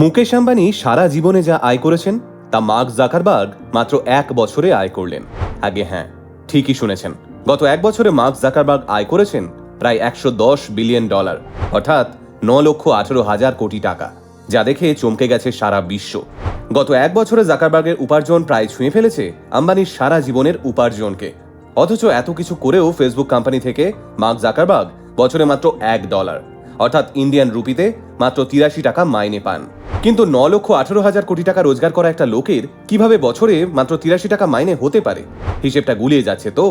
মুকেশ আম্বানি সারা জীবনে যা আয় করেছেন, তা মার্ক জাকারবার্গ মাত্র এক বছরে আয় করলেন। আগে হ্যাঁ ঠিকই শুনেছেন। গত এক বছরে মার্ক জাকারবার্গ আয় করেছেন প্রায় একশো দশ বিলিয়ন ডলার, অর্থাৎ ন লক্ষ আঠেরো হাজার কোটি টাকা, যা দেখে চমকে গেছে সারা বিশ্ব। গত এক বছরে জাকারবার্গের উপার্জন প্রায় ছুঁয়ে ফেলেছে আম্বানির সারা জীবনের উপার্জনকে। অথচ এত কিছু করেও ফেসবুক কোম্পানি থেকে মার্ক জাকারবার্গ বছরে মাত্র এক ডলার, অর্থাৎ ইন্ডিয়ান রুপিতে মাত্র তিরাশি টাকা মাইনে পান। কিন্তু ন লক্ষ আঠেরো হাজার কোটি টাকা রোজগার করা একটা লোকের কীভাবে বছরে মাত্র তিরাশি টাকা মাইনে হতে পারে? হিসেবটা গুলিয়ে যাচ্ছে তো?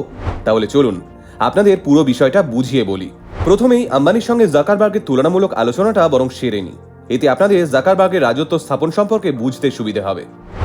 তাহলে চলুন, আপনাদের পুরো বিষয়টা বুঝিয়ে বলি। প্রথমেই আম্বানির সঙ্গে জাকারবার্গের তুলনামূলক আলোচনাটা বরং সেরে নি এতে আপনাদের জাকারবার্গের রাজত্ব স্থাপন সম্পর্কে বুঝতে সুবিধে হবে।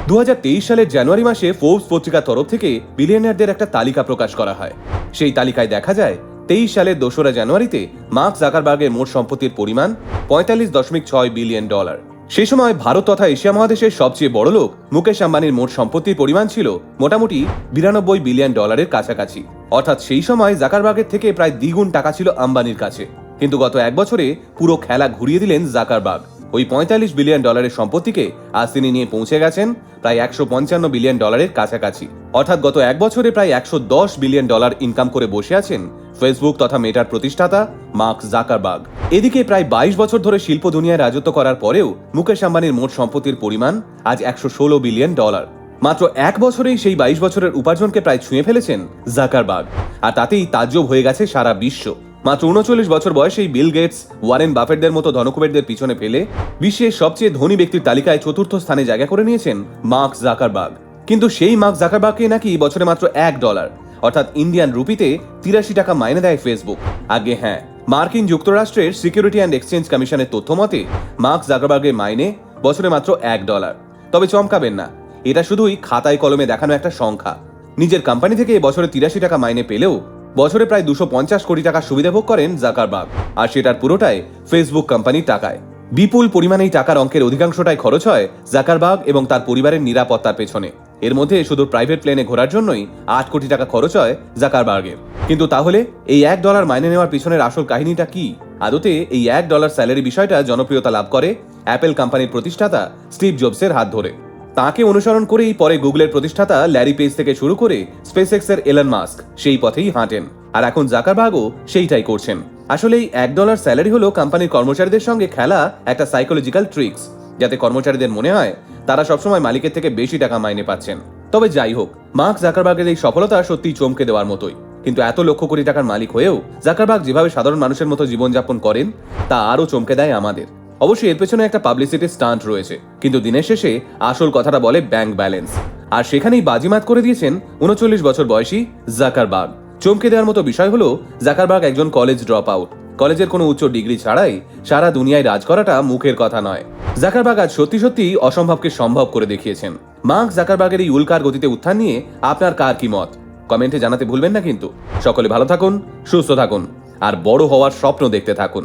দু হাজার তেইশ সালের জানুয়ারি মাসে ফোর্বস পত্রিকার তরফ থেকে বিলিয়নিয়ারদের একটা তালিকা প্রকাশ করা হয়। সেই তালিকায় দেখা যায়, তেইশ সালের দোসরা জানুয়ারিতে মার্ক জাকারবার্গের মোট সম্পত্তির পরিমাণ পঁয়তাল্লিশ দশমিক ছয় বিলিয়ন ডলার। সে সময় ভারত তথা এশিয়া মহাদেশের সবচেয়ে বড় লোক মুকেশ আম্বানির মোট সম্পত্তির পরিমাণ ছিল মোটামুটি বিরানব্বই বিলিয়ন ডলারের কাছাকাছি। অর্থাৎ সেই সময় জাকারবার্গের থেকে প্রায় দ্বিগুণ টাকা ছিল আম্বানির কাছে। কিন্তু গত এক বছরে পুরো খেলা ঘুরিয়ে দিলেন জাকারবার্গ। ওই পঁয়তাল্লিশ বিলিয়ন ডলারের সম্পত্তিকে আজ তিনি নিয়ে পৌঁছে গেছেন প্রায় একশো পঞ্চান্ন বিলিয়ন ডলারের কাছাকাছি। অর্থাৎ গত এক বছরে প্রায় একশো দশ বিলিয়ন ডলার ইনকাম করে বসে আছেন ফেসবুক তথা মেটার প্রতিষ্ঠাতা মার্ক জাকারবাগ এদিকে প্রায় বাইশ বছর ধরে শিল্প দুনিয়ায় রাজত্ব করার পরেও মুকেশ আম্বানির মোট সম্পত্তির পরিমাণ আজ একশো ষোলো বিলিয়ন ডলার। মাত্র এক বছরেই সেই বাইশ বছরের উপার্জনকে প্রায় ছুঁয়ে ফেলেছেন জাকারবাগ আর তাতেই তাজ্জব হয়ে গেছে সারা বিশ্ব। মাত্র উনচল্লিশ বছর বয়সেই বিল গেটস, ওয়ারেন বাফেটদের মতো ধনকুবেরদের পিছনে ফেলে বিশ্বের সবচেয়ে ধনী ব্যক্তির তালিকায় চতুর্থ স্থানে জায়গা করে নিয়েছেন মার্ক জাকারবাগ কিন্তু সেই মার্ক জাকারবাগকে নাকি বছরে মাত্র এক ডলার, অর্থাৎ ইন্ডিয়ান রুপিতে তিরাশি টাকা মাইনে দেয় ফেসবুক। আগে হ্যাঁ মার্কিন যুক্তরাষ্ট্রের সিকিউরিটি অ্যান্ড এক্সচেঞ্জ কমিশনের তথ্য মতে, মার্ক জাকারবার্গের মাইনে বছরে মাত্র এক ডলার। তবে চমকাবেন না, এটা শুধুই খাতায় কলমে দেখানো একটা সংখ্যা। নিজের কোম্পানি থেকে বছরে তিরাশি টাকা মাইনে পেলেও বছরে প্রায় দুশো পঞ্চাশ কোটি টাকা সুবিধা ভোগ করেন জাকারবার্গ। আর সেটার পুরোটাই ফেসবুক কোম্পানির টাকায়। বিপুল পরিমাণে এই টাকার অঙ্কের অধিকাংশটাই খরচ হয় জাকারবার্গ এবং তার পরিবারের নিরাপত্তার পেছনে। এর মধ্যে শুধু প্রাইভেট প্লেনে ঘোরার জন্যই আট কোটি টাকা খরচ হয় জাকারবার্গের। কিন্তু তাহলে এই এক ডলার মাইনে নেওয়ার পিছনের আসল কাহিনীটা কি? আদতে এই এক ডলার স্যালারি বিষয়টা জনপ্রিয়তা লাভ করে অ্যাপেল কোম্পানির প্রতিষ্ঠাতা স্টিভ জবসের হাত ধরে। তাকে অনুসরণ করেই পরে গুগলের প্রতিষ্ঠাতা ল্যারি পেজ থেকে শুরু করে স্পেসএক্স এর এলন মাস্ক সেই পথেই হাঁটেন। আর এখন জাকারবার্গও সেইটাই করছেন। আসলে এই এক ডলার স্যালারি হলো কোম্পানির কর্মচারীদের সঙ্গে খেলা একটা সাইকোলজিক্যাল ট্রিক্স যাতে কর্মচারীদের মনে হয় তারা সবসময় মালিকের থেকে বেশি টাকা মাইনে পাচ্ছেন। তবে যাই হোক, মার্ক জাকারবার্গের এই সফলতা সত্যিই চমকে দেওয়ার মতোই। কিন্তু এত লক্ষ কোটি টাকার মালিক হয়েও জাকারবার্গ যেভাবে সাধারণ মানুষের মতো জীবনযাপন করেন, তা আরও চমকে দেয় আমাদের। অবশ্যই এর পেছনে একটা পাবলিসিটি স্টান্ট রয়েছে। কিন্তু দিনের শেষে আসল কথাটা বলে ব্যাংক ব্যালেন্স আর সেখানেই বাজিমাত করে দিয়েছেন উনচল্লিশ বছর বয়সী জাকারবার্গ। চমকে দেওয়ার মতো বিষয় হলো জাকারবার্গ একজন কলেজ ড্রপ আউট কলেজের কোনো উচ্চ ডিগ্রি ছাড়াই সারা দুনিয়ায় রাজ করাটা মুখের কথা নয়। জাকারবার্গ আজ সত্যি সত্যি অসম্ভবকে সম্ভব করে দেখিয়েছেন। মার্ক জাকারবার্গের এই উল্কার গতিতে উত্থান নিয়ে আপনার কার কি মত? কমেন্টে জানাতে ভুলবেন না কিন্তু। সকলে ভালো থাকুন, সুস্থ থাকুন, আর বড় হওয়ার স্বপ্ন দেখতে থাকুন।